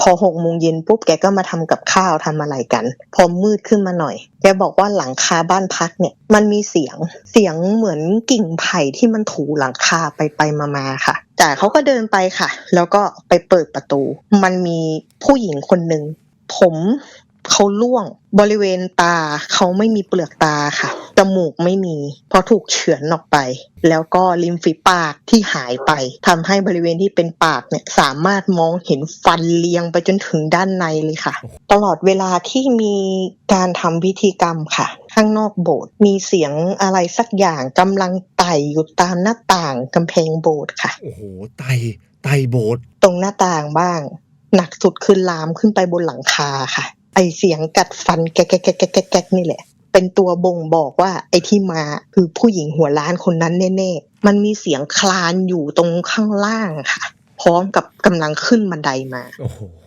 พอหกโมงเย็นปุ๊บแกก็มาทำกับข้าวทำอะไรกัน พอมืดขึ้นมาหน่อย แกบอกว่าหลังคาบ้านพักเนี่ย มันมีเสียงเสียงเหมือนกิ่งไผ่ที่มันถูหลังคาไปไปมามาค่ะจ่เขาก็เดินไปค่ะ แล้วก็ไปเปิดประตู มันมีผู้หญิงคนหนึ่งผมเขาล่วงบริเวณตาเขาไม่มีเปลือกตาค่ะ จมูกไม่มี เพราะถูกเฉือนออกไป แล้วก็ริมฝีปากที่หายไปทำให้บริเวณที่เป็นปากเนี่ยสามารถมองเห็นฟันเลียงไปจนถึงด้านในเลยค่ะ ตลอดเวลาที่มีการทำพิธีกรรมค่ะ ข้างนอกโบสถ์มีเสียงอะไรสักอย่างกำลังไต่อยู่ตามหน้าต่างกำแพงโบสถ์ค่ะ โอ้โหไตไตโบสถ์ตรงหน้าต่างบ้าง หนักสุดคือลามขึ้นไปบนหลังคาค่ะไอเสียงกัดฟันแก๊กแก๊กแก๊กแก๊กแก๊กแก๊กนี่แหละ เป็นตัวบ่งบอกว่าไอ้ที่มาคือผู้หญิงหัวล้านคนนั้นแน่ๆ มันมีเสียงคลานอยู่ตรงข้างล่างค่ะ พร้อมกับกำลังขึ้นบันไดมา